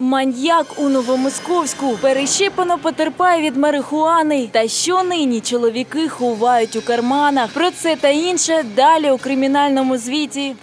Маньяк у Новомосковську перещепано потерпає від марихуани. Та що нині чоловіки ховають у карманах? Про це та інше далі у кримінальному звіті.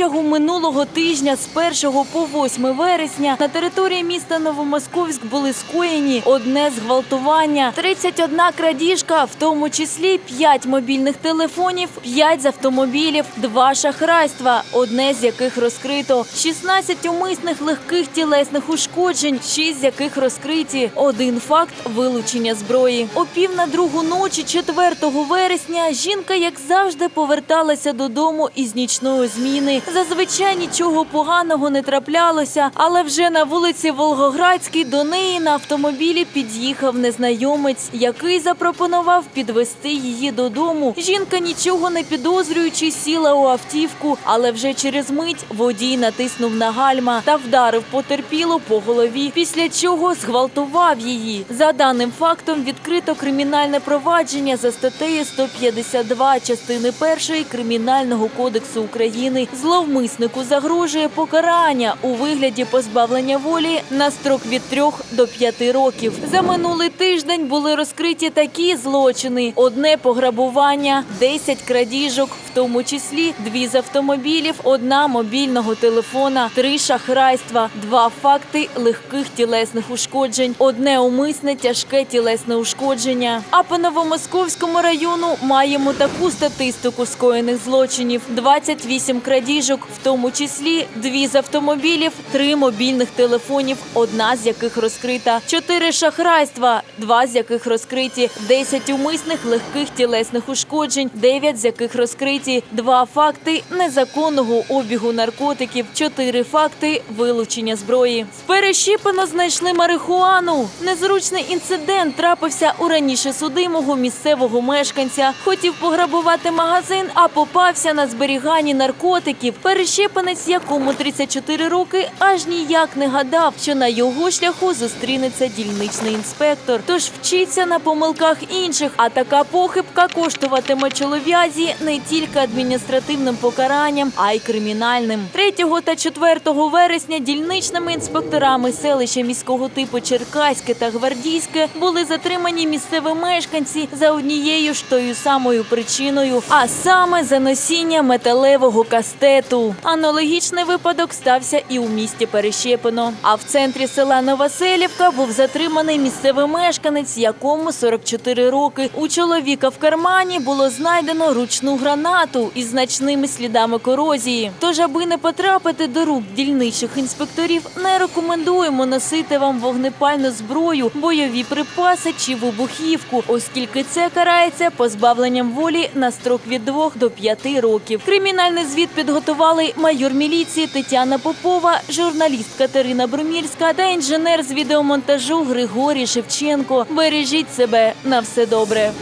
Протягом минулого тижня з 1 по 8 вересня на території міста Новомосковськ були скоєні одне зґвалтування, 31 крадіжка, в тому числі 5 мобільних телефонів, 5 з автомобілів, 2 шахрайства, одне з яких розкрито, 16 умисних легких тілесних ушкоджень, 6 з яких розкриті, один факт вилучення зброї. О пів на другу ночі 4 вересня жінка, як завжди, поверталася додому із нічної зміни. Зазвичай нічого поганого не траплялося, але вже на вулиці Волгоградській до неї на автомобілі під'їхав незнайомець, який запропонував підвести її додому. Жінка, нічого не підозрюючи, сіла у автівку, але вже через мить водій натиснув на гальма та вдарив потерпілу по голові, після чого зґвалтував її. За даним фактом відкрито кримінальне провадження за статтею 152 частини 1 Кримінального кодексу України. Зловмиснику загрожує покарання у вигляді позбавлення волі на строк від 3 до 5 років. За минулий тиждень були розкриті такі злочини: одне пограбування, 10 крадіжок, тому числі дві з автомобілів, одна мобільного телефона, три шахрайства, два факти легких тілесних ушкоджень, одне умисне тяжке тілесне ушкодження. А по Новомосковському району маємо таку статистику скоєних злочинів: 28 крадіжок, в тому числі дві з автомобілів, три мобільних телефонів, одна з яких розкрита, чотири шахрайства, два з яких розкриті, 10 умисних легких тілесних ушкоджень, 9 з яких розкриті, два факти незаконного обігу наркотиків, чотири факти вилучення зброї. В знайшли марихуану. Незручний інцидент трапився у раніше судимого місцевого мешканця. Хотів пограбувати магазин, а попався на зберіганні наркотиків. Перещепанець, якому 34 роки, аж ніяк не гадав, що на його шляху зустрінеться дільничний інспектор. Тож вчиться на помилках інших. А така похибка коштуватиме чолов'язі не тільки адміністративним покаранням, а й кримінальним. 3 та 4 вересня дільничними інспекторами селища міського типу Черкаське та Гвардійське були затримані місцеві мешканці за однією ж тою самою причиною, а саме за носіння металевого кастету. Аналогічний випадок стався і у місті Перещепино. А в центрі села Новоселівка був затриманий місцевий мешканець, якому 44 роки. У чоловіка в кармані було знайдено ручну гранату із значними слідами корозії. Тож, аби не потрапити до рук дільничих інспекторів, не рекомендуємо носити вам вогнепальну зброю, бойові припаси чи вибухівку, оскільки це карається позбавленням волі на строк від 2 до 5 років. Кримінальний звіт підготували майор міліції Тетяна Попова, журналіст Катерина Брумільська та інженер з відеомонтажу Григорій Шевченко. Бережіть себе на все добре.